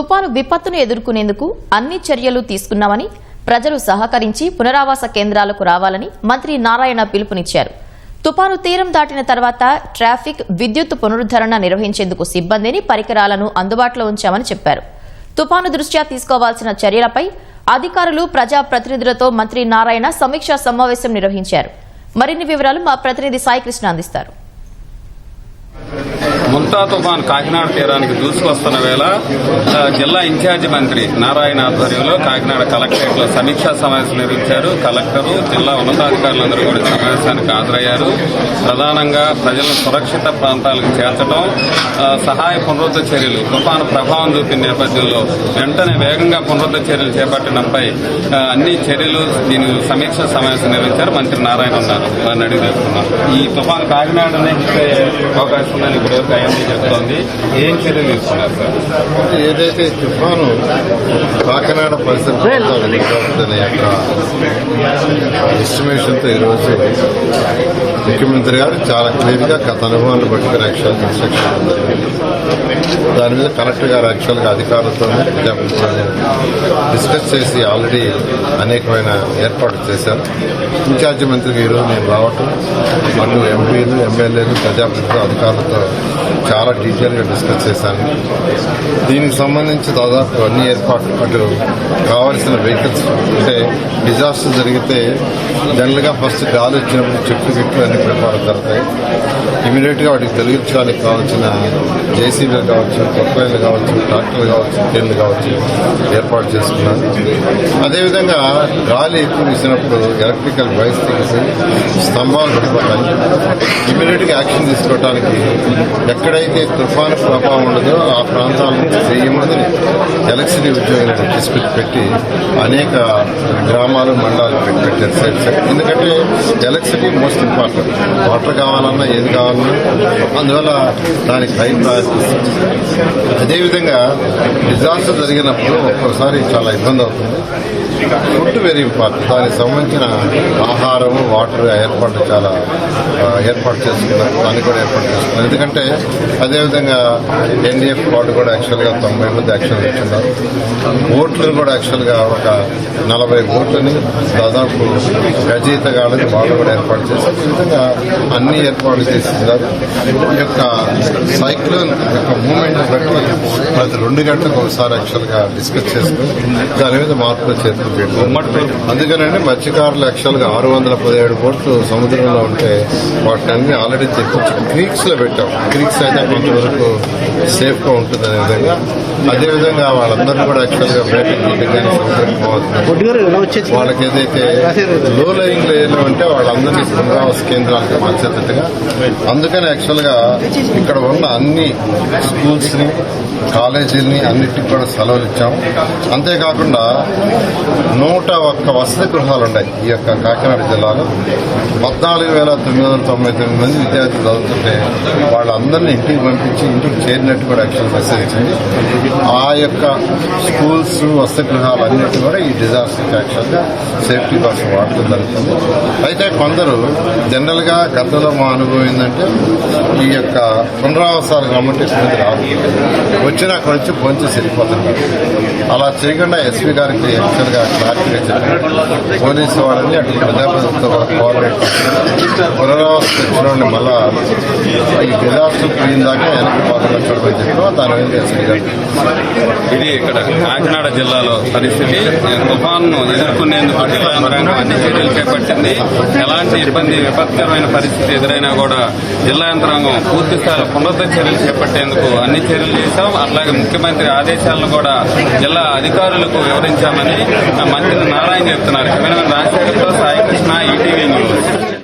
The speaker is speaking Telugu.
తుపాను విపత్తును ఎదుర్కొనేందుకు అన్ని చర్యలు తీసుకున్నామని ప్రజలు సహకరించి పునరావాస కేంద్రాలకు రావాలని మంత్రి నారాయణ పిలుపునిచ్చారు. తుపాను తీరం దాటిన తర్వాత ట్రాఫిక్ విద్యుత్ పునరుద్దరణ నిర్వహించేందుకు సిబ్బందిని పరికరాలను అందుబాటులో ఉంచామని చెప్పారు. తుపాను దృష్ట్యా తీసుకోవాల్సిన చర్యలపై అధికారులు ప్రజా ప్రతినిధులతో మంత్రి నారాయణ సమీక్షా సమావేశం నిర్వహించారు. మరిన్ని వివరాలు మా ప్రతినిధి సాయికృష్ణ అందిస్తారు. ముంతా తుఫాన్ కాకినాడ తీరానికి దూసుకొస్తున్న వేళ జిల్లా ఇన్ఛార్జి మంత్రి నారాయణ ఆధ్వర్యంలో కాకినాడ కలెక్టరేట్లో సమీక్షా సమావేశం నిర్వహించారు. కలెక్టరు జిల్లా ఉన్నతాధికారులందరూ కూడా సమావేశానికి హాజరయ్యారు. ప్రధానంగా ప్రజలను సురక్షిత ప్రాంతాలకు చేర్చడం సహాయ పునరుద్ధ చర్యలు తుఫాను ప్రభావం చూపిన నేపథ్యంలో వెంటనే వేగంగా పునరుద్ధ చర్యలు చేపట్టడంపై అన్ని చర్యలు దీని సమీక్ష సమావేశం నిర్వహించారు. మంత్రి నారాయణ ఉన్నారు. వారిని అడిగి తెలుసుకున్నారు ఈ తుఫాను కాకినాడనే అవకాశం ఉందని ఇప్పుడు ఐఎండీ చెప్తోంది. ఏం చర్యలు తీసుకున్నారు సార్? ఏదైతే తుఫాను కాకినాడ పరిసర ప్రాంతాలు ఎదుర్కొంటుందనే యొక్క ఎస్టిమేషన్తో ఈరోజు ముఖ్యమంత్రి గారు చాలా క్లియర్గా గత అనుభవాన్ని పట్టుకుని యాక్చువల్ ఇన్స్ట్రక్షన్ దాని మీద కలెక్టర్ గారు యాక్చువల్గా అధికారులతో డిస్కస్ చేసి ఆల్రెడీ అనేకమైన ఏర్పాట్లు చేశారు. ఇన్ఛార్జి మంత్రికి ఈరోజు నేను రావటం అటు ఎంపీలు ఎమ్మెల్యేలు ప్రజాప్రతినిధులు అధికారులతో చాలా డీటెయిల్గా డిస్కస్ చేశాను. దీనికి సంబంధించి దాదాపు అన్ని ఏర్పాట్లు అటు కావాల్సిన వెహికల్స్ అంటే డిజాస్టర్ జరిగితే జనరల్గా ఫస్ట్ గాలి వచ్చినప్పుడు చెట్లు గిట్లు అన్ని ప్రిపేర్ జరుగుతాయి ఇమీడియట్గా వాటికి తొలగించడానికి కావాల్సిన జేసీబీలు కావచ్చు కొత్తలు కావచ్చు ట్రాక్టర్లు కావచ్చు కేన్లు కావచ్చు ఏర్పాటు చేసుకున్నాను. అదేవిధంగా గాలి ఎక్కువ వేసినప్పుడు ఎలక్ట్రికల్ వైర్స్ తీసి స్తంభాలు పడిపోతాయి ఇమీడియట్గా యాక్షన్ తీసుకోవడానికి ఎక్కడైతే తుఫాను ప్రభావం ఉండదో ఆ ప్రాంతాల నుంచి వెయ్యి మందిని ఎలక్ట్రిసిటీ ఉద్యోగులను తీసుకొచ్చి పెట్టి అనేక గ్రామాలు మండలాలు పెట్టి పెట్టారు సైడ్ ఎందుకంటే ఎలక్ట్రిసిటీ మోస్ట్ ఇంపార్టెంట్. వాటర్ కావాలన్నా ఏది కావాలన్నా అందువల్ల దానికి హై ప్రయారిటీ అదేవిధంగా డిజాస్టర్ జరిగినప్పుడు ఒక్కోసారి చాలా ఇబ్బంది అవుతుంది. Food very important. దానికి సంబంధించిన ఆహారం వాటర్ ఏర్పాటు చాలా ఏర్పాటు చేసుకున్నారు. దాన్ని కూడా ఏర్పాటు చేసుకున్నారు. ఎందుకంటే అదేవిధంగా ఎన్డీఎఫ్ వాళ్ళు కూడా యాక్చువల్గా తొంభై మంది యాక్చువల్ ఇచ్చున్నారు ఓట్లు కూడా యాక్చువల్గా ఒక నలభై కోట్లని దాదాపు రచయితగాళ్ళని వాళ్ళు కూడా ఏర్పాటు చేశారు. ఈ విధంగా అన్ని ఏర్పాట్లు చేస్తున్నారు. ఈ యొక్క సైక్లోన్ యొక్క మూమెంట్ బట్టి ప్రతి రెండు గంటలకు ఒకసారి యాక్చువల్గా డిస్కస్ చేసుకుని దాని మీద మార్పులు చేతులు పెట్టారు అందుకనండి మత్స్యకారులు యాక్చువల్గా ఆరు వందల పదిహేడు బోట్లు సముద్రంలో ఉంటే వాటిని అన్ని ఆల్రెడీ తెప్పించి క్రీక్స్లో పెట్టాం. క్రీక్స్ అయితే కొంతవరకు సేఫ్గా ఉంటుందనే విధంగా. అదేవిధంగా వాళ్ళందరూ కూడా యాక్చువల్గా బయటకు పోతున్నారు వాళ్ళకి ఏదైతే లో లయింగ్ లేయర్లో ఉంటే వాళ్ళందరినీ పునరావాస కేంద్రాలకు మార్చేటట్టుగా అందుకని యాక్చువల్గా ఇక్కడ ఉన్న అన్ని స్కూల్స్ని కాలేజీలని అన్నిటికి కూడా సెలవులు ఇచ్చాం అంతేకాకుండా నూట ఒక్క వసతి గృహాలు ఉన్నాయి ఈ యొక్క కాకినాడ జిల్లాలో. పద్నాలుగు వేల తొమ్మిది వందల తొంభై తొమ్మిది మంది విద్యార్థులు చదువుతుంటే వాళ్ళందరినీ ఇంటికి పంపించి ఇంటికి చేరినట్టు కూడా యాక్చువల్ మెసేజ్ ఇచ్చింది ఆ యొక్క స్కూల్స్ వసతిగృహాలు అన్నిటి కూడా ఈ డిజాస్టర్కి యాక్చువల్గా సేఫ్టీ కోసం వాడటం జరుగుతుంది. అయితే కొందరు జనరల్గా గతంలో మా అనుభవం ఏంటంటే ఈ యొక్క పునరావాసాలు కాబట్టి మంది రాదు. వచ్చిన అక్కడ వచ్చి పొంచి వెళ్ళిపోతున్నారు అలా చేయకుండా ఎస్పీ గారికి యాక్చువల్గా క్లారిటీగా చెప్పారు. పోలీసు వాళ్ళని అటు ప్రజాప్రతినిధులతో కోఆర్డినేట్ చేసి తెచ్చిన వాళ్ళని మళ్ళా ఈ డిజాస్టర్ పోయిన దాకా వెనక్కి పోకుండా చూడమని చెప్పాం దాని మీద ఇది ఇక్కడ కాకినాడ జిల్లాలో పరిస్థితి. తుఫాన్ను ఎదుర్కొనేందుకు జిల్లా యంత్రాంగం అన్ని చర్యలు చేపట్టింది. ఎలాంటి ఇబ్బంది విపత్కరమైన పరిస్థితి ఎదురైనా కూడా జిల్లా యంత్రాంగం పూర్తి స్థాయిలో పునరుద్ధ చర్యలు చేపట్టేందుకు అన్ని చర్యలు చేశాం. అట్లాగే ముఖ్యమంత్రి ఆదేశాలను కూడా జిల్లా అధికారులకు వివరించామని మంత్రి నారాయణ చెప్తున్నారు. కెమెరామెన్ రాజశేఖర్తో సాయి కృష్ణ ఈటీవీ న్యూస్.